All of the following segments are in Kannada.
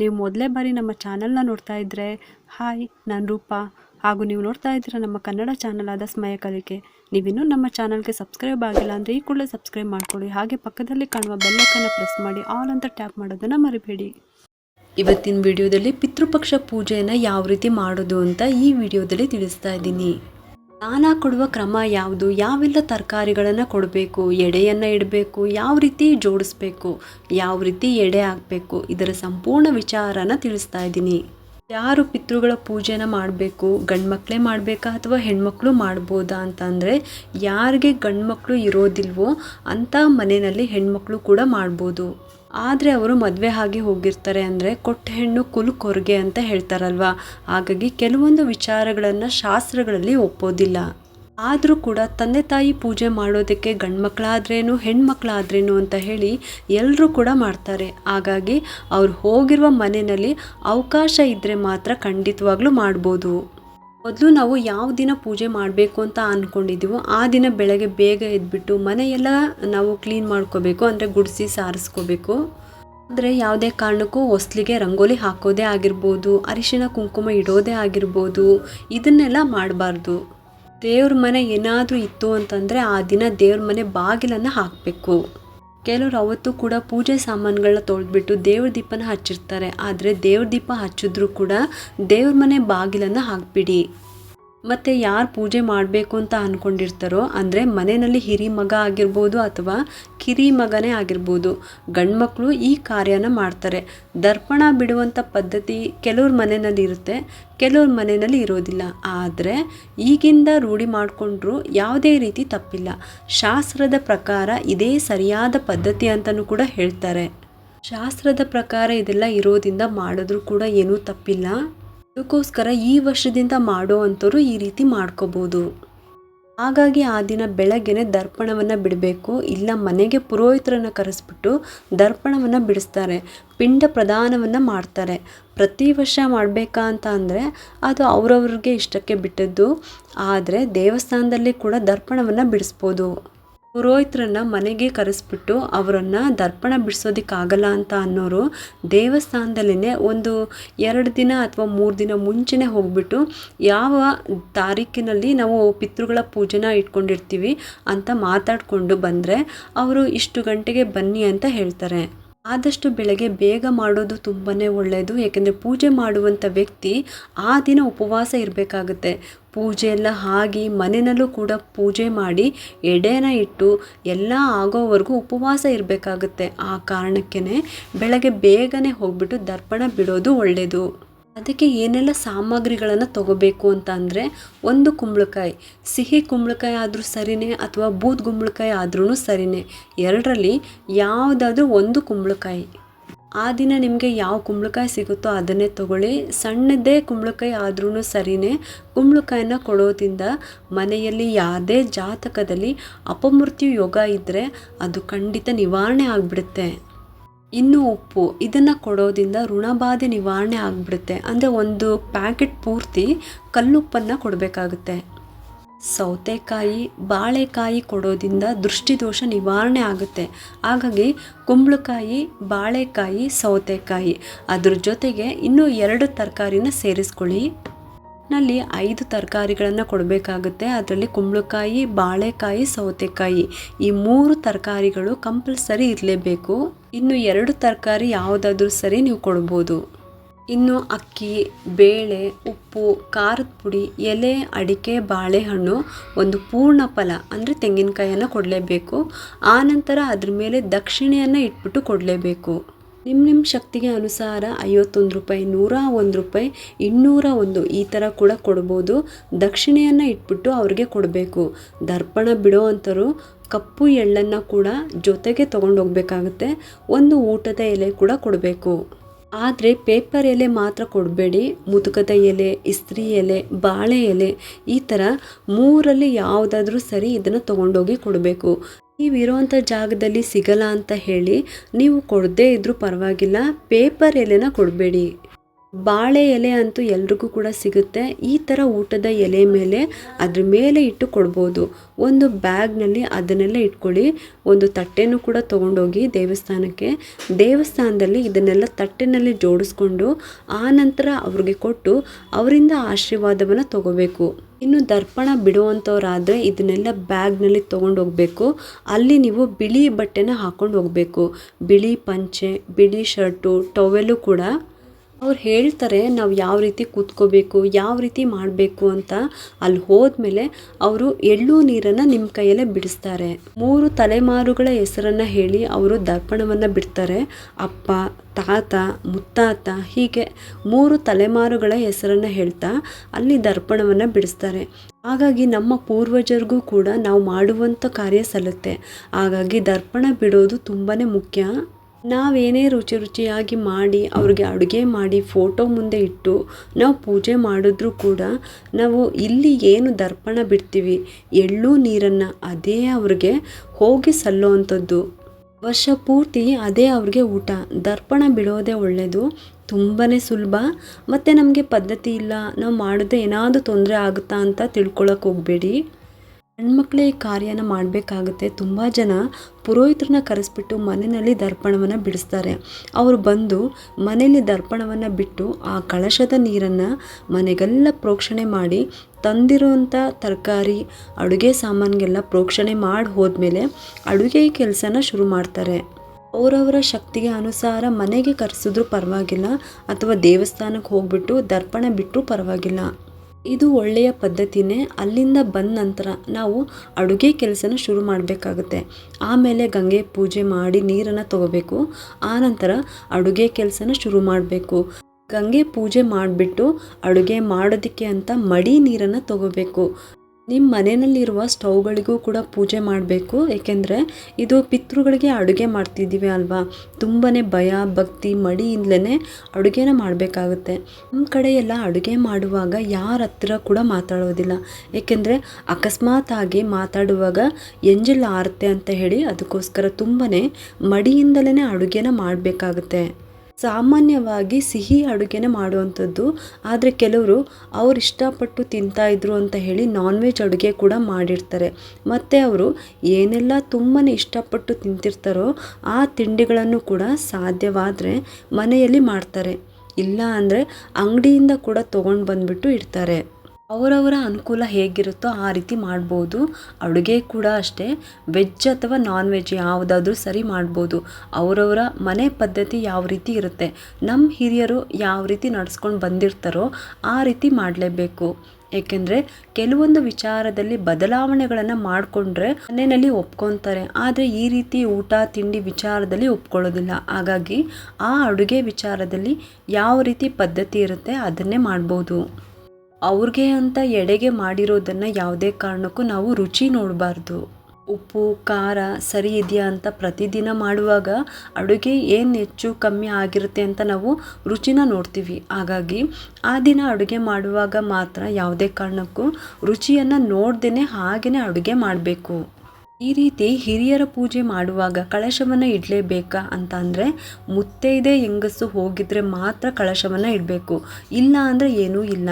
ನೀವು ಮೊದಲೇ ಬಾರಿ ನಮ್ಮ ಚಾನಲ್ನ ನೋಡ್ತಾ ಇದ್ದರೆ ಹಾಯ್, ನಾನು ರೂಪ. ಹಾಗೂ ನೀವು ನೋಡ್ತಾ ಇದ್ದೀರ ನಮ್ಮ ಕನ್ನಡ ಚಾನಲ್ ಆದ ಸ್ಮಯ ಕಲಿಕೆ. ನೀವಿನ್ನೂ ನಮ್ಮ ಚಾನಲ್ಗೆ ಸಬ್ಸ್ಕ್ರೈಬ್ ಆಗಿಲ್ಲ ಅಂದರೆ ಈ ಕೂಡಲೇ ಸಬ್ಸ್ಕ್ರೈಬ್ ಮಾಡ್ಕೊಳ್ಳಿ. ಹಾಗೆ ಪಕ್ಕದಲ್ಲಿ ಕಾಣುವ ಬೆಲ್ಲಕ್ಕನ್ನು ಪ್ರೆಸ್ ಮಾಡಿ ಆಲ್ ಅಂತ ಟ್ಯಾಪ್ ಮಾಡೋದನ್ನು ಮರಿಬೇಡಿ. ಇವತ್ತಿನ ವಿಡಿಯೋದಲ್ಲಿ ಪಿತೃಪಕ್ಷ ಪೂಜೆಯನ್ನು ಯಾವ ರೀತಿ ಮಾಡೋದು ಅಂತ ಈ ವಿಡಿಯೋದಲ್ಲಿ ತಿಳಿಸ್ತಾ ಇದ್ದೀನಿ. ದಾನ ಕೊಡುವ ಕ್ರಮ ಯಾವುದು? ಯಾವೆಲ್ಲ ತರಕಾರಿಗಳನ್ನು ಕೊಡಬೇಕು? ಎಡೆಯನ್ನು ಇಡಬೇಕು? ಯಾವ ರೀತಿ ಜೋಡಿಸ್ಬೇಕು? ಯಾವ ರೀತಿ ಎಡೆ ಹಾಕಬೇಕು? ಇದರ ಸಂಪೂರ್ಣ ವಿಚಾರನ ತಿಳಿಸ್ತಾ ಇದ್ದೀನಿ. ಯಾರು ಪಿತೃಗಳ ಪೂಜೆನ ಮಾಡಬೇಕು? ಗಂಡು ಮಕ್ಕಳೇ ಮಾಡಬೇಕಾ ಅಥವಾ ಹೆಣ್ಮಕ್ಳು ಮಾಡ್ಬೋದಾ ಅಂತಂದರೆ ಯಾರಿಗೆ ಗಂಡು ಮಕ್ಕಳು ಇರೋದಿಲ್ವೋ ಅಂಥ ಮನೆಯಲ್ಲಿ ಹೆಣ್ಮಕ್ಳು ಕೂಡ ಮಾಡ್ಬೋದು. ಆದರೆ ಅವರು ಮದುವೆ ಆಗಿ ಹೋಗಿರ್ತಾರೆ ಅಂದರೆ ಕೊಟ್ಟ ಹೆಣ್ಣು ಕುಲು ಕೊರಗೆ ಅಂತ ಹೇಳ್ತಾರಲ್ವ? ಹಾಗಾಗಿ ಕೆಲವೊಂದು ವಿಚಾರಗಳನ್ನು ಶಾಸ್ತ್ರಗಳಲ್ಲಿ ಒಪ್ಪೋದಿಲ್ಲ. ಆದರೂ ಕೂಡ ತಂದೆ ತಾಯಿ ಪೂಜೆ ಮಾಡೋದಕ್ಕೆ ಗಂಡು ಮಕ್ಕಳಾದ್ರೇನು ಹೆಣ್ಮಕ್ಳಾದ್ರೇನು ಅಂತ ಹೇಳಿ ಎಲ್ಲರೂ ಕೂಡ ಮಾಡ್ತಾರೆ. ಹಾಗಾಗಿ ಅವ್ರು ಹೋಗಿರುವ ಮನೆಯಲ್ಲಿ ಅವಕಾಶ ಇದ್ದರೆ ಮಾತ್ರ ಖಂಡಿತವಾಗ್ಲೂ ಮಾಡ್ಬೋದು. ಮೊದಲು ನಾವು ಯಾವ ದಿನ ಪೂಜೆ ಮಾಡಬೇಕು ಅಂತ ಅಂದ್ಕೊಂಡಿದ್ದೀವೋ ಆ ದಿನ ಬೆಳಗ್ಗೆ ಬೇಗ ಎದ್ಬಿಟ್ಟು ಮನೆಯೆಲ್ಲ ನಾವು ಕ್ಲೀನ್ ಮಾಡ್ಕೋಬೇಕು, ಅಂದರೆ ಗುಡಿಸಿ ಸಾರಿಸ್ಕೋಬೇಕು. ಅಂದರೆ ಯಾವುದೇ ಕಾರಣಕ್ಕೂ ಹೊಸ್ಲಿಗೆ ರಂಗೋಲಿ ಹಾಕೋದೇ ಆಗಿರ್ಬೋದು ಅರಿಶಿನ ಕುಂಕುಮ ಇಡೋದೇ ಆಗಿರ್ಬೋದು, ಇದನ್ನೆಲ್ಲ ಮಾಡಬಾರ್ದು. ದೇವ್ರ ಮನೆ ಏನಾದರೂ ಇತ್ತು ಅಂತಂದರೆ ಆ ದಿನ ದೇವ್ರ ಮನೆ ಬಾಗಿಲನ್ನು ಹಾಕಬೇಕು. ಕೆಲವರು ಅವತ್ತು ಕೂಡ ಪೂಜೆ ಸಾಮಾನುಗಳನ್ನ ತೊಳೆದ್ಬಿಟ್ಟು ದೇವ್ರ ದೀಪನ ಹಚ್ಚಿರ್ತಾರೆ. ಆದರೆ ದೇವ್ರ ದೀಪ ಹಚ್ಚಿದ್ರು ಕೂಡ ದೇವ್ರ ಮನೆ ಬಾಗಿಲನ್ನು ಹಾಕ್ಬಿಡಿ. ಮತ್ತು ಯಾರು ಪೂಜೆ ಮಾಡಬೇಕು ಅಂತ ಅಂದ್ಕೊಂಡಿರ್ತಾರೋ ಅಂದರೆ ಮನೆಯಲ್ಲಿ ಹಿರಿ ಮಗ ಆಗಿರ್ಬೋದು ಅಥವಾ ಕಿರಿ ಮಗನೇ ಆಗಿರ್ಬೋದು ಗಂಡು ಮಕ್ಕಳು ಈ ಕಾರ್ಯನ ಮಾಡ್ತಾರೆ. ದರ್ಪಣ ಬಿಡುವಂಥ ಪದ್ಧತಿ ಕೆಲವ್ರ ಮನೆಯಲ್ಲಿ ಇರುತ್ತೆ, ಕೆಲವ್ರ ಮನೆಯಲ್ಲಿ ಇರೋದಿಲ್ಲ. ಆದರೆ ಈಗಿಂದ ರೂಢಿ ಮಾಡಿಕೊಂಡ್ರು ಯಾವುದೇ ರೀತಿ ತಪ್ಪಿಲ್ಲ. ಶಾಸ್ತ್ರದ ಪ್ರಕಾರ ಇದೇ ಸರಿಯಾದ ಪದ್ಧತಿ ಅಂತಲೂ ಕೂಡ ಹೇಳ್ತಾರೆ. ಶಾಸ್ತ್ರದ ಪ್ರಕಾರ ಇದೆಲ್ಲ ಇರೋದ್ರಿಂದ ಮಾಡಿದ್ರೂ ಕೂಡ ಏನೂ ತಪ್ಪಿಲ್ಲ. ಅದಕ್ಕೋಸ್ಕರ ಈ ವರ್ಷದಿಂದ ಮಾಡೋ ಅಂಥವ್ರು ಈ ರೀತಿ ಮಾಡ್ಕೋಬೋದು. ಹಾಗಾಗಿ ಆ ದಿನ ಬೆಳಗ್ಗೆನೆ ದರ್ಪಣವನ್ನು ಬಿಡಬೇಕು. ಇಲ್ಲ ಮನೆಗೆ ಪುರೋಹಿತರನ್ನು ಕರೆಸ್ಬಿಟ್ಟು ದರ್ಪಣವನ್ನು ಬಿಡಿಸ್ತಾರೆ. ಪಿಂಡ ಪ್ರದಾನವನ್ನು ಮಾಡ್ತಾರೆ. ಪ್ರತಿ ವರ್ಷ ಮಾಡಬೇಕಾ ಅಂತ ಅಂದರೆ ಅದು ಅವರವ್ರಿಗೆ ಇಷ್ಟಕ್ಕೆ ಬಿಟ್ಟದ್ದು. ಆದರೆ ದೇವಸ್ಥಾನದಲ್ಲಿ ಕೂಡ ದರ್ಪಣವನ್ನು ಬಿಡಿಸ್ಬೋದು. ಪುರೋಹಿತರನ್ನ ಮನೆಗೆ ಕರೆಸ್ಬಿಟ್ಟು ಅವರನ್ನು ದರ್ಪಣ ಬಿಡಿಸೋದಕ್ಕಾಗಲ್ಲ ಅಂತ ಅನ್ನೋರು ದೇವಸ್ಥಾನದಲ್ಲೇ ಒಂದು ಎರಡು ದಿನ ಅಥವಾ ಮೂರು ದಿನ ಮುಂಚೆನೇ ಹೋಗ್ಬಿಟ್ಟು ಯಾವ ತಾರೀಕಿನಲ್ಲಿ ನಾವು ಪಿತೃಗಳ ಪೂಜೆನ ಇಟ್ಕೊಂಡಿರ್ತೀವಿ ಅಂತ ಮಾತಾಡಿಕೊಂಡು ಬಂದರೆ ಅವರು ಇಷ್ಟು ಗಂಟೆಗೆ ಬನ್ನಿ ಅಂತ ಹೇಳ್ತಾರೆ. ಆದಷ್ಟು ಬೆಳಗ್ಗೆ ಬೇಗ ಮಾಡೋದು ತುಂಬಾ ಒಳ್ಳೆಯದು ಯಾಕೆಂದರೆ ಪೂಜೆ ಮಾಡುವಂಥ ವ್ಯಕ್ತಿ ಆ ದಿನ ಉಪವಾಸ ಇರಬೇಕಾಗುತ್ತೆ. ಪೂಜೆ ಎಲ್ಲ ಆಗಿ ಮನೆಯಲ್ಲೂ ಕೂಡ ಪೂಜೆ ಮಾಡಿ ಎಡೆನ ಇಟ್ಟು ಎಲ್ಲ ಆಗೋವರೆಗೂ ಉಪವಾಸ ಇರಬೇಕಾಗುತ್ತೆ. ಆ ಕಾರಣಕ್ಕೇ ಬೆಳಗ್ಗೆ ಬೇಗನೆ ಹೋಗ್ಬಿಟ್ಟು ದರ್ಪಣ ಬಿಡೋದು ಒಳ್ಳೆಯದು ಅದಕ್ಕೆ ಏನೆಲ್ಲ ಸಾಮಗ್ರಿಗಳನ್ನು ತಗೋಬೇಕು ಅಂತ ಅಂದರೆ ಒಂದು ಕುಂಬಳಕಾಯಿ. ಸಿಹಿ ಕುಂಬಳಕಾಯಿ ಆದರೂ ಸರಿಯೇ ಅಥವಾ ಬೂದ್ ಕುಂಬಳಕಾಯಿ ಆದ್ರೂ ಸರಿಯೇ ಎರಡರಲ್ಲಿ ಯಾವುದಾದ್ರೂ ಒಂದು ಕುಂಬಳಕಾಯಿ. ಆ ದಿನ ನಿಮಗೆ ಯಾವ ಕುಂಬಳಕಾಯಿ ಸಿಗುತ್ತೋ ಅದನ್ನೇ ತಗೊಳ್ಳಿ. ಸಣ್ಣದೇ ಕುಂಬಳಕಾಯಿ ಆದ್ರೂ ಸರಿಯೇ ಕುಂಬಳಕಾಯಿನ ಕೊಡೋದ್ರಿಂದ ಮನೆಯಲ್ಲಿ ಯಾವುದೇ ಜಾತಕದಲ್ಲಿ ಅಪಮೃತ್ಯು ಯೋಗ ಇದ್ದರೆ ಅದು ಖಂಡಿತ ನಿವಾರಣೆ ಆಗಿಬಿಡುತ್ತೆ. ಇನ್ನು ಉಪ್ಪು, ಇದನ್ನು ಕೊಡೋದ್ರಿಂದ ಋಣಬಾಧೆ ನಿವಾರಣೆ ಆಗಿಬಿಡುತ್ತೆ. ಅಂದರೆ ಒಂದು ಪ್ಯಾಕೆಟ್ ಪೂರ್ತಿ ಕಲ್ಲುಪ್ಪನ್ನು ಕೊಡಬೇಕಾಗುತ್ತೆ. ಸೌತೆಕಾಯಿ, ಬಾಳೆಕಾಯಿ ಕೊಡೋದ್ರಿಂದ ದೃಷ್ಟಿದೋಷ ನಿವಾರಣೆ ಆಗುತ್ತೆ. ಹಾಗಾಗಿ ಕುಂಬಳಕಾಯಿ, ಬಾಳೆಕಾಯಿ, ಸೌತೆಕಾಯಿ ಅದ್ರ ಜೊತೆಗೆ ಇನ್ನೂ ಎರಡು ತರಕಾರಿನ ಸೇರಿಸ್ಕೊಳ್ಳಿ. ನಲ್ಲಿ ಐದು ತರಕಾರಿಗಳನ್ನು ಕೊಡಬೇಕಾಗುತ್ತೆ. ಅದರಲ್ಲಿ ಕುಂಬಳಕಾಯಿ, ಬಾಳೆಕಾಯಿ, ಸೌತೆಕಾಯಿ ಈ ಮೂರು ತರಕಾರಿಗಳು ಕಂಪಲ್ಸರಿ ಇರಲೇಬೇಕು. ಇನ್ನು ಎರಡು ತರಕಾರಿ ಯಾವುದಾದ್ರೂ ಸರಿ ನೀವು ಕೊಡ್ಬೋದು. ಇನ್ನು ಅಕ್ಕಿ, ಬೇಳೆ, ಉಪ್ಪು, ಖಾರದ ಪುಡಿ, ಎಲೆ, ಅಡಿಕೆ, ಬಾಳೆಹಣ್ಣು ಒಂದು ಪೂರ್ಣ ಫಲ ಅಂದರೆ ತೆಂಗಿನಕಾಯಿಯನ್ನು ಕೊಡಲೇಬೇಕು. ಆನಂತರ ಅದ್ರ ಮೇಲೆ ದಕ್ಷಿಣೆಯನ್ನು ಇಟ್ಬಿಟ್ಟು ಕೊಡಲೇಬೇಕು. ನಿಮ್ಮ ನಿಮ್ಮ ಶಕ್ತಿಗೆ ಅನುಸಾರ ಐವತ್ತೊಂದು ರೂಪಾಯಿ, ನೂರ ಒಂದು ರೂಪಾಯಿ, ಇನ್ನೂರ ಒಂದು ಈ ಥರ ಕೂಡ ಕೊಡ್ಬೋದು. ದಕ್ಷಿಣೆಯನ್ನು ಇಟ್ಬಿಟ್ಟು ಅವ್ರಿಗೆ ಕೊಡಬೇಕು. ದರ್ಪಣ ಬಿಡೋ ಅಂಥವ್ರು ಕಪ್ಪು ಎಳ್ಳನ್ನು ಕೂಡ ಜೊತೆಗೆ ತೊಗೊಂಡೋಗ್ಬೇಕಾಗುತ್ತೆ ಒಂದು ಊಟದ ಎಲೆ ಕೂಡ ಕೊಡಬೇಕು. ಆದರೆ ಪೇಪರ್ ಎಲೆ ಮಾತ್ರ ಕೊಡಬೇಡಿ. ಮುದುಕದ ಎಲೆ, ಇಸ್ತ್ರಿ ಎಲೆ, ಬಾಳೆ ಎಲೆ ಈ ಥರ ಮೂರಲ್ಲಿ ಯಾವುದಾದ್ರೂ ಸರಿ ಇದನ್ನು ತೊಗೊಂಡೋಗಿ ಕೊಡಬೇಕು. ನೀವಿರೋವಂಥ ಜಾಗದಲ್ಲಿ ಸಿಗಲ್ಲ ಅಂತ ಹೇಳಿ ನೀವು ಕೊಡದೇ ಇದ್ದರೂ ಪರವಾಗಿಲ್ಲ, ಪೇಪರ್ ಎಲೆನ ಕೊಡಬೇಡಿ. ಬಾಳೆ ಎಲೆ ಅಂತೂ ಎಲ್ರಿಗೂ ಕೂಡ ಸಿಗುತ್ತೆ. ಈ ಥರ ಊಟದ ಎಲೆ ಮೇಲೆ ಅದ್ರ ಮೇಲೆ ಇಟ್ಟು ಕೊಡ್ಬೋದು. ಒಂದು ಬ್ಯಾಗ್ನಲ್ಲಿ ಅದನ್ನೆಲ್ಲ ಇಟ್ಕೊಳ್ಳಿ. ಒಂದು ತಟ್ಟೆನೂ ಕೂಡ ತೊಗೊಂಡೋಗಿ ದೇವಸ್ಥಾನಕ್ಕೆ. ದೇವಸ್ಥಾನದಲ್ಲಿ ಇದನ್ನೆಲ್ಲ ತಟ್ಟೆನಲ್ಲಿ ಜೋಡಿಸ್ಕೊಂಡು ಆ ನಂತರ ಅವ್ರಿಗೆ ಕೊಟ್ಟು ಅವರಿಂದ ಆಶೀರ್ವಾದವನ್ನು ತಗೋಬೇಕು. ಇನ್ನು ದರ್ಪಣ ಬಿಡುವಂಥವ್ರಾದರೆ ಇದನ್ನೆಲ್ಲ ಬ್ಯಾಗ್ನಲ್ಲಿ ತೊಗೊಂಡು ಹೋಗಬೇಕು. ಅಲ್ಲಿ ನೀವು ಬಿಳಿ ಬಟ್ಟೆನ ಹಾಕ್ಕೊಂಡು ಹೋಗಬೇಕು. ಬಿಳಿ ಪಂಚೆ, ಬಿಳಿ ಶರ್ಟು ಟವೆಲು ಕೂಡ. ಅವ್ರು ಹೇಳ್ತಾರೆ ನಾವು ಯಾವ ರೀತಿ ಕೂತ್ಕೋಬೇಕು, ಯಾವ ರೀತಿ ಮಾಡಬೇಕು ಅಂತ. ಅಲ್ಲಿ ಹೋದ್ಮೇಲೆ ಅವರು ಎಳ್ಳು ನೀರನ್ನು ನಿಮ್ಮ ಕೈಯಲ್ಲೇ ಬಿಡಿಸ್ತಾರೆ. ಮೂರು ತಲೆಮಾರುಗಳ ಹೆಸರನ್ನು ಹೇಳಿ ಅವರು ದರ್ಪಣವನ್ನು ಬಿಡ್ತಾರೆ. ಅಪ್ಪ, ತಾತ, ಮುತ್ತಾತ ಹೀಗೆ ಮೂರು ತಲೆಮಾರುಗಳ ಹೆಸರನ್ನು ಹೇಳ್ತಾ ಅಲ್ಲಿ ದರ್ಪಣವನ್ನು ಬಿಡಿಸ್ತಾರೆ. ಹಾಗಾಗಿ ನಮ್ಮ ಪೂರ್ವಜರಿಗೂ ಕೂಡ ನಾವು ಮಾಡುವಂಥ ಕಾರ್ಯ ಸಲ್ಲುತ್ತೆ. ಹಾಗಾಗಿ ದರ್ಪಣ ಬಿಡೋದು ತುಂಬಾ ಮುಖ್ಯ. ನಾವೇನೇ ರುಚಿ ರುಚಿಯಾಗಿ ಮಾಡಿ, ಅವ್ರಿಗೆ ಅಡುಗೆ ಮಾಡಿ ಫೋಟೋ ಮುಂದೆ ಇಟ್ಟು ನಾವು ಪೂಜೆ ಮಾಡಿದ್ರೂ ಕೂಡ ನಾವು ಇಲ್ಲಿ ಏನು ದರ್ಪಣ ಬಿಡ್ತೀವಿ, ಎಳ್ಳು ನೀರನ್ನು ಅದೇ ಅವ್ರಿಗೆ ಹೋಗಿ ಸಲ್ಲುವಂಥದ್ದು. ವರ್ಷ ಪೂರ್ತಿ ಅದೇ ಅವ್ರಿಗೆ ಊಟ. ದರ್ಪಣ ಬಿಡೋದೇ ಒಳ್ಳೆಯದು ತುಂಬಾ ಸುಲಭ. ಮತ್ತು ನಮಗೆ ಪದ್ಧತಿ ಇಲ್ಲ, ನಾವು ಮಾಡಿದ್ರೆ ಏನಾದರೂ ತೊಂದರೆ ಆಗುತ್ತಾ ಅಂತ ತಿಳ್ಕೊಳಕ್ಕೆ ಹೋಗಬೇಡಿ. ಹೆಣ್ಮಕ್ಳೇ ಈ ಕಾರ್ಯನ ಮಾಡಬೇಕಾಗುತ್ತೆ. ತುಂಬ ಜನ ಪುರೋಹಿತರನ್ನ ಕರೆಸ್ಬಿಟ್ಟು ಮನೆಯಲ್ಲಿ ದರ್ಪಣವನ್ನು ಬಿಡಿಸ್ತಾರೆ. ಅವರು ಬಂದು ಮನೆಯಲ್ಲಿ ದರ್ಪಣವನ್ನು ಬಿಟ್ಟು ಆ ಕಳಶದ ನೀರನ್ನು ಮನೆಗೆಲ್ಲ ಪ್ರೋಕ್ಷಣೆ ಮಾಡಿ ತಂದಿರುವಂಥ ತರಕಾರಿ, ಅಡುಗೆ ಸಾಮಾನಿಗೆಲ್ಲ ಪ್ರೋಕ್ಷಣೆ ಮಾಡಿ ಹೋದ್ಮೇಲೆ ಅಡುಗೆ ಕೆಲಸನ ಶುರು ಮಾಡ್ತಾರೆ. ಅವರವರ ಶಕ್ತಿಗೆ ಅನುಸಾರ ಮನೆಗೆ ಕರೆಸಿದ್ರೂ ಪರವಾಗಿಲ್ಲ ಅಥವಾ ದೇವಸ್ಥಾನಕ್ಕೆ ಹೋಗ್ಬಿಟ್ಟು ದರ್ಪಣ ಬಿಟ್ಟರೂ ಪರವಾಗಿಲ್ಲ. ಇದು ಒಳ್ಳೆಯ ಪದ್ಧತಿನೇ. ಅಲ್ಲಿಂದ ಬಂದ ನಂತರ ನಾವು ಅಡುಗೆ ಕೆಲಸನ ಶುರು ಮಾಡಬೇಕಾಗುತ್ತೆ. ಆಮೇಲೆ ಗಂಗೆ ಪೂಜೆ ಮಾಡಿ ನೀರನ್ನು ತಗೋಬೇಕು. ಆನಂತರ ಅಡುಗೆ ಕೆಲಸನ ಶುರು ಮಾಡಬೇಕು. ಗಂಗೆ ಪೂಜೆ ಮಾಡಿಬಿಟ್ಟು ಅಡುಗೆ ಮಾಡೋದಕ್ಕೆ ಅಂತ ಮಡಿ ನೀರನ್ನು ತಗೋಬೇಕು. ನಿಮ್ಮ ಮನೆಯಲ್ಲಿರುವ ಸ್ಟವ್ಗಳಿಗೂ ಕೂಡ ಪೂಜೆ ಮಾಡಬೇಕು. ಏಕೆಂದರೆ ಇದು ಪಿತೃಗಳಿಗೆ ಅಡುಗೆ ಮಾಡ್ತಿದ್ದೀವಿ ಅಲ್ವಾ? ತುಂಬಾ ಭಯ, ಭಕ್ತಿ ಮಡಿಯಿಂದಲೇ ಅಡುಗೆನ ಮಾಡಬೇಕಾಗುತ್ತೆ. ನಮ್ಮ ಕಡೆ ಎಲ್ಲ ಅಡುಗೆ ಮಾಡುವಾಗ ಯಾರ ಹತ್ರ ಕೂಡ ಮಾತಾಡೋದಿಲ್ಲ. ಏಕೆಂದರೆ ಅಕಸ್ಮಾತ್ ಆಗಿ ಮಾತಾಡುವಾಗ ಎಂಜಲ್ ಆರುತ್ತೆ ಅಂತ ಹೇಳಿ ಅದಕ್ಕೋಸ್ಕರ ತುಂಬಾ ಮಡಿಯಿಂದಲೇ ಅಡುಗೆನ ಮಾಡಬೇಕಾಗುತ್ತೆ. ಸಾಮಾನ್ಯವಾಗಿ ಸಿಹಿ ಅಡುಗೆನೇ ಮಾಡುವಂಥದ್ದು. ಆದರೆ ಕೆಲವರು ಅವ್ರು ಇಷ್ಟಪಟ್ಟು ತಿಂತಾಯಿದ್ರು ಅಂತ ಹೇಳಿ ನಾನ್ ವೆಜ್ ಅಡುಗೆ ಕೂಡ ಮಾಡಿರ್ತಾರೆ. ಮತ್ತು ಅವರು ಏನೆಲ್ಲ ತುಂಬಾ ಇಷ್ಟಪಟ್ಟು ತಿಂತಿರ್ತಾರೋ ಆ ತಿಂಡಿಗಳನ್ನು ಕೂಡ ಸಾಧ್ಯವಾದರೆ ಮನೆಯಲ್ಲಿ ಮಾಡ್ತಾರೆ. ಇಲ್ಲ ಅಂದರೆ ಅಂಗಡಿಯಿಂದ ಕೂಡ ತೊಗೊಂಡು ಬಂದುಬಿಟ್ಟು ಇಡ್ತಾರೆ. ಅವರವರ ಅನುಕೂಲ ಹೇಗಿರುತ್ತೋ ಆ ರೀತಿ ಮಾಡ್ಬೋದು. ಅಡುಗೆ ಕೂಡ ಅಷ್ಟೇ. ವೆಜ್ ಅಥವಾ ನಾನ್ ವೆಜ್ ಯಾವುದಾದ್ರೂ ಸರಿ ಮಾಡ್ಬೋದು. ಅವರವರ ಮನೆ ಪದ್ಧತಿ ಯಾವ ರೀತಿ ಇರುತ್ತೆ? ನಮ್ಮ ಹಿರಿಯರು ಯಾವ ರೀತಿ ನಡ್ಸ್ಕೊಂಡು ಬಂದಿರ್ತಾರೋ ಆ ರೀತಿ ಮಾಡಲೇಬೇಕು. ಏಕೆಂದರೆ ಕೆಲವೊಂದು ವಿಚಾರದಲ್ಲಿ ಬದಲಾವಣೆಗಳನ್ನು ಮಾಡಿಕೊಂಡ್ರೆ ಮನೆಯಲ್ಲಿ ಒಪ್ಕೊತಾರೆ. ಆದರೆ ಈ ರೀತಿ ಊಟ, ತಿಂಡಿ ವಿಚಾರದಲ್ಲಿ ಒಪ್ಕೊಳ್ಳೋದಿಲ್ಲ. ಹಾಗಾಗಿ ಆ ಅಡುಗೆ ವಿಚಾರದಲ್ಲಿ ಯಾವ ರೀತಿ ಪದ್ಧತಿ ಇರುತ್ತೆ ಅದನ್ನೇ ಮಾಡ್ಬೋದು. ಅವ್ರಿಗೆ ಅಂತ ಎಡೆಗೆ ಮಾಡಿರೋದನ್ನು ಯಾವುದೇ ಕಾರಣಕ್ಕೂ ನಾವು ರುಚಿ ನೋಡಬಾರ್ದು. ಉಪ್ಪು, ಖಾರ ಸರಿ ಇದೆಯಾ ಅಂತ ಪ್ರತಿದಿನ ಮಾಡುವಾಗ ಅಡುಗೆ ಏನು ಹೆಚ್ಚು ಕಮ್ಮಿ ಆಗಿರುತ್ತೆ ಅಂತ ನಾವು ರುಚಿನ ನೋಡ್ತೀವಿ. ಹಾಗಾಗಿ ಆ ದಿನ ಅಡುಗೆ ಮಾಡುವಾಗ ಮಾತ್ರ ಯಾವುದೇ ಕಾರಣಕ್ಕೂ ರುಚಿಯನ್ನು ನೋಡ್ದೇ ಹಾಗೆಯೇ ಅಡುಗೆ ಮಾಡಬೇಕು. ಈ ರೀತಿ ಹಿರಿಯರ ಪೂಜೆ ಮಾಡುವಾಗ ಕಳಶವನ್ನು ಇಡಲೇಬೇಕಾ ಅಂತ ಅಂದರೆ ಮುತ್ತೈದೆ ಹೆಂಗಸು ಹೋಗಿದ್ರೆ ಮಾತ್ರ ಕಳಶವನ್ನು ಇಡಬೇಕು. ಇಲ್ಲ ಅಂದರೆ ಏನೂ ಇಲ್ಲ.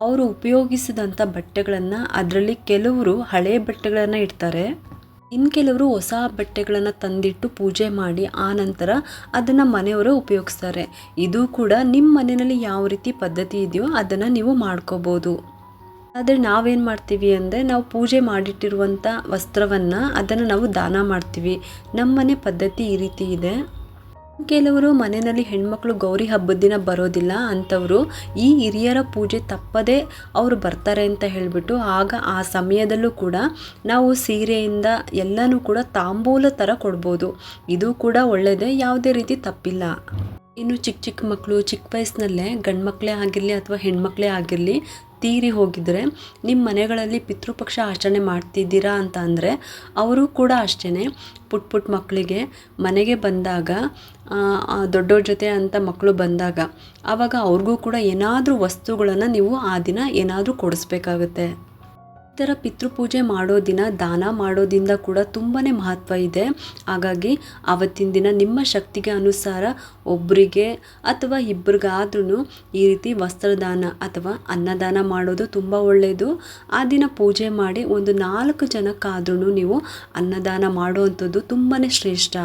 ಅವರು ಉಪಯೋಗಿಸಿದಂಥ ಬಟ್ಟೆಗಳನ್ನು ಅದರಲ್ಲಿ ಕೆಲವರು ಹಳೆ ಬಟ್ಟೆಗಳನ್ನು ಇಡ್ತಾರೆ. ಇನ್ನು ಕೆಲವರು ಹೊಸ ಬಟ್ಟೆಗಳನ್ನು ತಂದಿಟ್ಟು ಪೂಜೆ ಮಾಡಿ ಆ ನಂತರ ಅದನ್ನು ಮನೆಯವರು ಉಪಯೋಗಿಸ್ತಾರೆ. ಇದು ಕೂಡ ನಿಮ್ಮ ಮನೆಯಲ್ಲಿ ಯಾವ ರೀತಿ ಪದ್ಧತಿ ಇದೆಯೋ ಅದನ್ನು ನೀವು ಮಾಡ್ಕೋಬೋದು. ಆದರೆ ನಾವೇನು ಮಾಡ್ತೀವಿ ಅಂದರೆ ನಾವು ಪೂಜೆ ಮಾಡಿಟ್ಟಿರುವಂಥ ವಸ್ತ್ರವನ್ನು ಅದನ್ನು ನಾವು ದಾನ ಮಾಡ್ತೀವಿ. ನಮ್ಮ ಮನೆ ಪದ್ಧತಿ ಈ ರೀತಿ ಇದೆ. ಕೆಲವರು ಮನೆಯಲ್ಲಿ ಹೆಣ್ಮಕ್ಳು ಗೌರಿ ಹಬ್ಬದ ದಿನ ಬರೋದಿಲ್ಲ ಅಂಥವರು ಈ ಹಿರಿಯರ ಪೂಜೆ ತಪ್ಪದೇ ಅವರು ಬರ್ತಾರೆ ಅಂತ ಹೇಳಿಬಿಟ್ಟು ಆಗ ಆ ಸಮಯದಲ್ಲೂ ಕೂಡ ನಾವು ಸೀರೆಯಿಂದ ಎಲ್ಲನೂ ಕೂಡ ತಾಂಬೂಲ ಥರ ಕೊಡ್ಬೋದು. ಇದು ಕೂಡ ಒಳ್ಳೆಯದೇ ಯಾವುದೇ ರೀತಿ ತಪ್ಪಿಲ್ಲ. ಇನ್ನು ಚಿಕ್ಕ ಚಿಕ್ಕ ಮಕ್ಕಳು, ಚಿಕ್ಕ ವಯಸ್ಸಿನಲ್ಲೇ ಗಂಡು ಮಕ್ಕಳೇ ಆಗಿರಲಿ ಅಥವಾ ಹೆಣ್ಮಕ್ಳೇ ಆಗಿರಲಿ ತೀರಿ ಹೋಗಿದ್ರೆ ನಿಮ್ಮ ಮನೆಗಳಲ್ಲಿ ಪಿತೃಪಕ್ಷ ಆಚರಣೆ ಮಾಡ್ತಿದ್ದೀರಾ ಅಂತ ಅಂದರೆ ಅವರು ಕೂಡ ಅಷ್ಟೇ ಪುಟ್ ಪುಟ್ ಮಕ್ಕಳಿಗೆ ಮನೆಗೆ ಬಂದಾಗ ದೊಡ್ಡವ್ರ ಜೊತೆ ಅಂತ ಮಕ್ಕಳು ಬಂದಾಗ ಆವಾಗ ಅವ್ರಿಗೂ ಕೂಡ ಏನಾದರೂ ವಸ್ತುಗಳನ್ನು ನೀವು ಆ ದಿನ ಏನಾದರೂ ಕೊಡಿಸ್ಬೇಕಾಗುತ್ತೆ. ಥರ ಪಿತೃಪೂಜೆ ಮಾಡೋ ದಿನ, ದಾನ ಮಾಡೋದಿಂದ ಕೂಡ ತುಂಬಾ ಮಹತ್ವ ಇದೆ. ಹಾಗಾಗಿ ಆವತ್ತಿನ ದಿನ ನಿಮ್ಮ ಶಕ್ತಿಗೆ ಅನುಸಾರ ಒಬ್ಬರಿಗೆ ಅಥವಾ ಇಬ್ಬರಿಗಾದ್ರೂ ಈ ರೀತಿ ವಸ್ತ್ರದಾನ ಅಥವಾ ಅನ್ನದಾನ ಮಾಡೋದು ತುಂಬ ಒಳ್ಳೆಯದು ಆ ದಿನ ಪೂಜೆ ಮಾಡಿ ಒಂದು ನಾಲ್ಕು ಜನಕ್ಕಾದ್ರೂ ನೀವು ಅನ್ನದಾನ ಮಾಡುವಂಥದ್ದು ತುಂಬಾ ಶ್ರೇಷ್ಠ.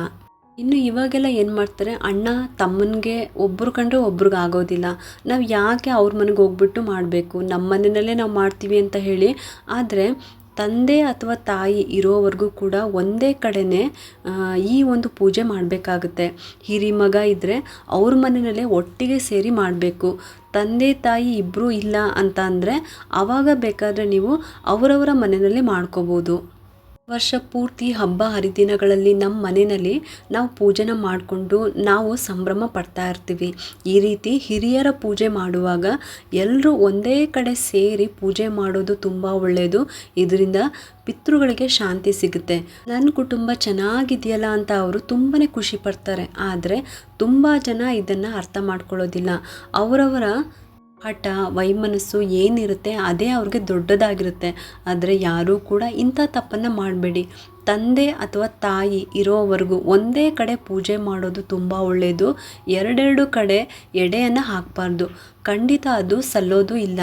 ಇನ್ನು ಇವಾಗೆಲ್ಲ ಏನು ಮಾಡ್ತಾರೆ? ಅಣ್ಣ ತಮ್ಮನಿಗೆ ಒಬ್ರು ಕಂಡ್ರೆ ಒಬ್ರಿಗೆ ಆಗೋದಿಲ್ಲ. ನಾವು ಯಾಕೆ ಅವ್ರ ಮನೆಗೆ ಹೋಗ್ಬಿಟ್ಟು ಮಾಡಬೇಕು? ನಮ್ಮ ಮನೆಯಲ್ಲೇ ನಾವು ಮಾಡ್ತೀವಿ ಅಂತ ಹೇಳಿ. ಆದರೆ ತಂದೆ ಅಥವಾ ತಾಯಿ ಇರೋವರೆಗೂ ಕೂಡ ಒಂದೇ ಕಡೆನೇ ಈ ಒಂದು ಪೂಜೆ ಮಾಡಬೇಕಾಗುತ್ತೆ. ಹಿರಿ ಮಗ ಇದ್ದರೆ ಅವ್ರ ಮನೆಯಲ್ಲೇ ಒಟ್ಟಿಗೆ ಸೇರಿ ಮಾಡಬೇಕು. ತಂದೆ ತಾಯಿ ಇಬ್ಬರೂ ಇಲ್ಲ ಅಂತ ಅಂದರೆ ಆವಾಗ ಬೇಕಾದರೆ ನೀವು ಅವರವರ ಮನೆಯಲ್ಲೇ ಮಾಡ್ಕೋಬೋದು. ವರ್ಷ ಪೂರ್ತಿ ಹಬ್ಬ ಹರಿದಿನಗಳಲ್ಲಿ ನಮ್ಮ ಮನೆಯಲ್ಲಿ ನಾವು ಪೂಜೆನ ಮಾಡಿಕೊಂಡು ನಾವು ಸಂಭ್ರಮ ಪಡ್ತಾ ಇರ್ತೀವಿ. ಈ ರೀತಿ ಹಿರಿಯರ ಪೂಜೆ ಮಾಡುವಾಗ ಎಲ್ಲರೂ ಒಂದೇ ಕಡೆ ಸೇರಿ ಪೂಜೆ ಮಾಡೋದು ತುಂಬ ಒಳ್ಳೆಯದು ಇದರಿಂದ ಪಿತೃಗಳಿಗೆ ಶಾಂತಿ ಸಿಗುತ್ತೆ. ನನ್ನ ಕುಟುಂಬ ಚೆನ್ನಾಗಿದೆಯಲ್ಲ ಅಂತ ಅವರು ತುಂಬಾ ಖುಷಿ ಪಡ್ತಾರೆ. ಆದರೆ ತುಂಬ ಜನ ಇದನ್ನು ಅರ್ಥ ಮಾಡ್ಕೊಳ್ಳೋದಿಲ್ಲ. ಅವರವರ ಹಠ, ವೈಮನಸ್ಸು ಏನಿರುತ್ತೆ ಅದೇ ಅವ್ರಿಗೆ ದೊಡ್ಡದಾಗಿರುತ್ತೆ. ಆದರೆ ಯಾರೂ ಕೂಡ ಇಂಥ ತಪ್ಪನ್ನು ಮಾಡಬೇಡಿ. ತಂದೆ ಅಥವಾ ತಾಯಿ ಇರೋವರೆಗೂ ಒಂದೇ ಕಡೆ ಪೂಜೆ ಮಾಡೋದು ತುಂಬ ಒಳ್ಳೆಯದು ಎರಡೆರಡು ಕಡೆ ಎಡೆಯನ್ನು ಹಾಕಬಾರ್ದು. ಖಂಡಿತ ಅದು ಸಲ್ಲೋದು ಇಲ್ಲ.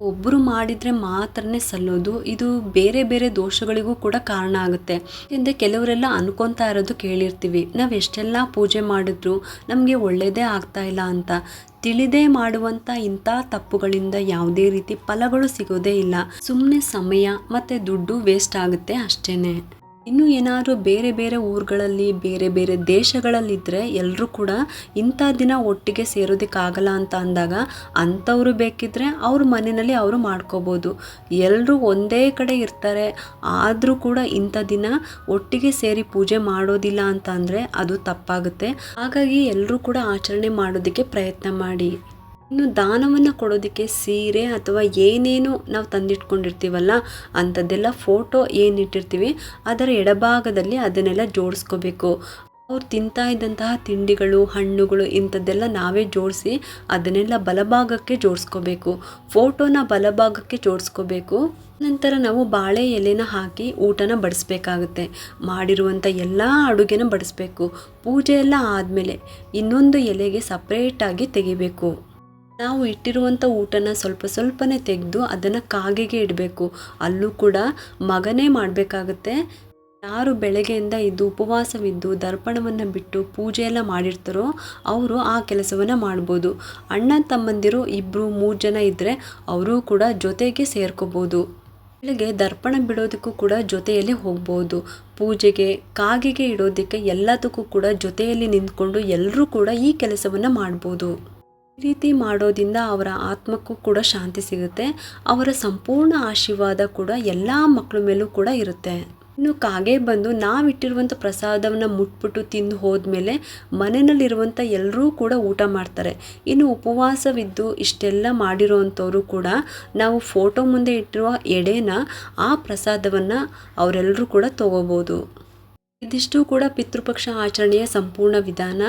ಒಬ್ಬರು ಮಾಡಿದರೆ ಮಾತ್ರನೇ ಸಲ್ಲೋದು, ಇದು ಬೇರೆ ಬೇರೆ ದೋಷಗಳಿಗೂ ಕೂಡ ಕಾರಣ ಆಗುತ್ತೆ. ಹಿಂದೆ ಕೆಲವರೆಲ್ಲ ಅನ್ಕೊತಾ ಇರೋದು ಕೇಳಿರ್ತೀವಿ. ನಾವು ಎಷ್ಟೆಲ್ಲ ಪೂಜೆ ಮಾಡಿದ್ರು ನಮಗೆ ಒಳ್ಳೆಯದೇ ಆಗ್ತಾ ಇಲ್ಲ ಅಂತ. ತಿಳಿದೇ ಮಾಡುವಂಥ ಇಂಥ ತಪ್ಪುಗಳಿಂದ ಯಾವುದೇ ರೀತಿ ಫಲಗಳು ಸಿಗೋದೇ ಇಲ್ಲ. ಸುಮ್ಮನೆ ಸಮಯ ಮತ್ತು ದುಡ್ಡು ವೇಸ್ಟ್ ಆಗುತ್ತೆ ಅಷ್ಟೇ ಇನ್ನು ಏನಾದರೂ ಬೇರೆ ಬೇರೆ ಊರುಗಳಲ್ಲಿ, ಬೇರೆ ಬೇರೆ ದೇಶಗಳಲ್ಲಿದ್ದರೆ ಎಲ್ಲರೂ ಕೂಡ ಇಂಥ ದಿನ ಒಟ್ಟಿಗೆ ಸೇರೋದಕ್ಕಾಗಲ್ಲ ಅಂತ ಅಂದಾಗ ಅಂಥವರು ಬೇಕಿದ್ದರೆ ಅವ್ರ ಮನೆಯಲ್ಲಿ ಅವರು ಮಾಡ್ಕೋಬೋದು. ಎಲ್ಲರೂ ಒಂದೇ ಕಡೆ ಇರ್ತಾರೆ, ಆದರೂ ಕೂಡ ಇಂಥ ದಿನ ಒಟ್ಟಿಗೆ ಸೇರಿ ಪೂಜೆ ಮಾಡೋದಿಲ್ಲ ಅಂತ ಅದು ತಪ್ಪಾಗುತ್ತೆ. ಹಾಗಾಗಿ ಎಲ್ಲರೂ ಕೂಡ ಆಚರಣೆ ಮಾಡೋದಕ್ಕೆ ಪ್ರಯತ್ನ ಮಾಡಿ. ಇನ್ನು ದಾನವನ್ನು ಕೊಡೋದಕ್ಕೆ ಸೀರೆ ಅಥವಾ ಏನೇನು ನಾವು ತಂದಿಟ್ಕೊಂಡಿರ್ತೀವಲ್ಲ, ಅಂಥದ್ದೆಲ್ಲ ಫೋಟೋ ಏನಿಟ್ಟಿರ್ತೀವಿ, ಅದರ ಎಡಭಾಗದಲ್ಲಿ ಅದನ್ನೆಲ್ಲ ಜೋಡಿಸ್ಕೋಬೇಕು. ಅವ್ರು ತಿಂತಾ ಇದ್ದಂತಹ ತಿಂಡಿಗಳು, ಹಣ್ಣುಗಳು ಇಂಥದ್ದೆಲ್ಲ ನಾವೇ ಜೋಡಿಸಿ ಅದನ್ನೆಲ್ಲ ಬಲಭಾಗಕ್ಕೆ ಜೋಡಿಸ್ಕೋಬೇಕು. ಫೋಟೋನ ಬಲಭಾಗಕ್ಕೆ ಜೋಡಿಸ್ಕೋಬೇಕು. ನಂತರ ನಾವು ಬಾಳೆ ಎಲೆನ ಹಾಕಿ ಊಟನ ಬಡಿಸ್ಬೇಕಾಗುತ್ತೆ. ಮಾಡಿರುವಂಥ ಎಲ್ಲ ಅಡುಗೆನ ಬಡಿಸ್ಬೇಕು. ಪೂಜೆ ಎಲ್ಲ ಆದಮೇಲೆ ಇನ್ನೊಂದು ಎಲೆಗೆ ಸಪ್ರೇಟಾಗಿ ತೆಗಿಬೇಕು. ನಾವು ಇಟ್ಟಿರುವಂಥ ಊಟನ ಸ್ವಲ್ಪ ಸ್ವಲ್ಪನೇ ತೆಗೆದು ಅದನ್ನು ಕಾಗೆಗೆ ಇಡಬೇಕು. ಅಲ್ಲೂ ಕೂಡ ಮಗನೇ ಮಾಡಬೇಕಾಗತ್ತೆ. ಯಾರು ಬೆಳಗ್ಗೆಯಿಂದ ಇದ್ದು ಉಪವಾಸವಿದ್ದು ದರ್ಪಣವನ್ನು ಬಿಟ್ಟು ಪೂಜೆ ಎಲ್ಲ ಮಾಡಿರ್ತಾರೋ ಅವರು ಆ ಕೆಲಸವನ್ನು ಮಾಡ್ಬೋದು. ಅಣ್ಣ ತಮ್ಮಂದಿರು ಇಬ್ಬರು ಮೂರು ಜನ ಇದ್ದರೆ ಅವರು ಕೂಡ ಜೊತೆಗೆ ಸೇರ್ಕೋಬೋದು. ಬೆಳಗ್ಗೆ ದರ್ಪಣ ಬಿಡೋದಕ್ಕೂ ಕೂಡ ಜೊತೆಯಲ್ಲಿ ಹೋಗ್ಬೋದು. ಪೂಜೆಗೆ, ಕಾಗೆಗೆ ಇಡೋದಕ್ಕೆ ಎಲ್ಲದಕ್ಕೂ ಕೂಡ ಜೊತೆಯಲ್ಲಿ ನಿಂತ್ಕೊಂಡು ಎಲ್ಲರೂ ಕೂಡ ಈ ಕೆಲಸವನ್ನು ಮಾಡ್ಬೋದು. ರೀತಿ ಮಾಡೋದ್ರಿಂದ ಅವರ ಆತ್ಮಕ್ಕೂ ಕೂಡ ಶಾಂತಿ ಸಿಗುತ್ತೆ. ಅವರ ಸಂಪೂರ್ಣ ಆಶೀರ್ವಾದ ಕೂಡ ಎಲ್ಲ ಮಕ್ಕಳ ಮೇಲೂ ಕೂಡ ಇರುತ್ತೆ. ಇನ್ನು ಕಾಗೆ ಬಂದು ನಾವಿಟ್ಟಿರುವಂಥ ಪ್ರಸಾದವನ್ನು ಮುಟ್ಬಿಟ್ಟು ತಿಂದು ಹೋದ್ಮೇಲೆ ಮನೆಯಲ್ಲಿರುವಂಥ ಎಲ್ಲರೂ ಕೂಡ ಊಟ ಮಾಡ್ತಾರೆ. ಇನ್ನು ಉಪವಾಸವಿದ್ದು ಇಷ್ಟೆಲ್ಲ ಮಾಡಿರೋವಂಥವ್ರು ಕೂಡ ನಾವು ಫೋಟೋ ಮುಂದೆ ಇಟ್ಟಿರುವ ಎಡೆನ ಆ ಪ್ರಸಾದವನ್ನು ಅವರೆಲ್ಲರೂ ಕೂಡ ತಗೋಬೋದು. ಇದಿಷ್ಟು ಕೂಡ ಪಿತೃಪಕ್ಷ ಆಚರಣೆಯ ಸಂಪೂರ್ಣ ವಿಧಾನ.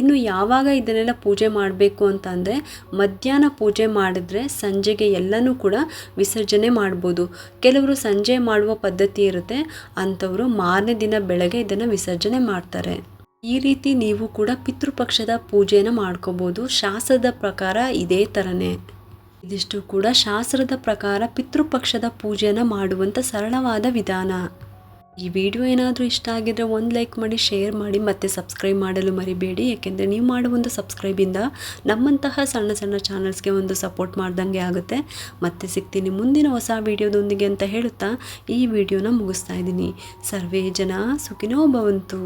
ಇನ್ನು ಯಾವಾಗ ಇದನ್ನೆಲ್ಲ ಪೂಜೆ ಮಾಡಬೇಕು ಅಂತ ಅಂದರೆ, ಮಧ್ಯಾಹ್ನ ಪೂಜೆ ಮಾಡಿದ್ರೆ ಸಂಜೆಗೆ ಎಲ್ಲನೂ ಕೂಡ ವಿಸರ್ಜನೆ ಮಾಡ್ಬೋದು. ಕೆಲವರು ಸಂಜೆ ಮಾಡುವ ಪದ್ಧತಿ ಇರುತ್ತೆ, ಅಂಥವರು ಮಾರನೇ ದಿನ ಬೆಳಗ್ಗೆ ಇದನ್ನು ವಿಸರ್ಜನೆ ಮಾಡ್ತಾರೆ. ಈ ರೀತಿ ನೀವು ಕೂಡ ಪಿತೃಪಕ್ಷದ ಪೂಜೆಯನ್ನು ಮಾಡ್ಕೋಬೋದು. ಶಾಸ್ತ್ರದ ಪ್ರಕಾರ ಇದೇ ಥರನೇ ಇದಿಷ್ಟು ಕೂಡ ಶಾಸ್ತ್ರದ ಪ್ರಕಾರ ಪಿತೃಪಕ್ಷದ ಪೂಜೆಯನ್ನು ಮಾಡುವಂಥ ಸರಳವಾದ ವಿಧಾನ. ಈ ವಿಡಿಯೋ ಏನಾದರೂ ಇಷ್ಟ ಆಗಿದ್ರೆ ಒಂದು ಲೈಕ್ ಮಾಡಿ, ಶೇರ್ ಮಾಡಿ, ಮತ್ತು ಸಬ್ಸ್ಕ್ರೈಬ್ ಮಾಡಲು ಮರಿಬೇಡಿ. ಏಕೆಂದರೆ ನೀವು ಮಾಡುವ ಒಂದು ಸಬ್ಸ್ಕ್ರೈಬಿಂದ ನಮ್ಮಂತಹ ಸಣ್ಣ ಸಣ್ಣ ಚಾನಲ್ಸ್ಗೆ ಒಂದು ಸಪೋರ್ಟ್ ಮಾಡ್ದಂಗೆ ಆಗುತ್ತೆ. ಮತ್ತೆ ಸಿಗ್ತೀನಿ ಮುಂದಿನ ಹೊಸ ವಿಡಿಯೋದೊಂದಿಗೆ ಅಂತ ಹೇಳುತ್ತಾ ಈ ವಿಡಿಯೋನ ಮುಗಿಸ್ತಾ ಇದ್ದೀನಿ. ಸರ್ವೇ ಜನ ಸುಖಿನೋ ಭವಂತು.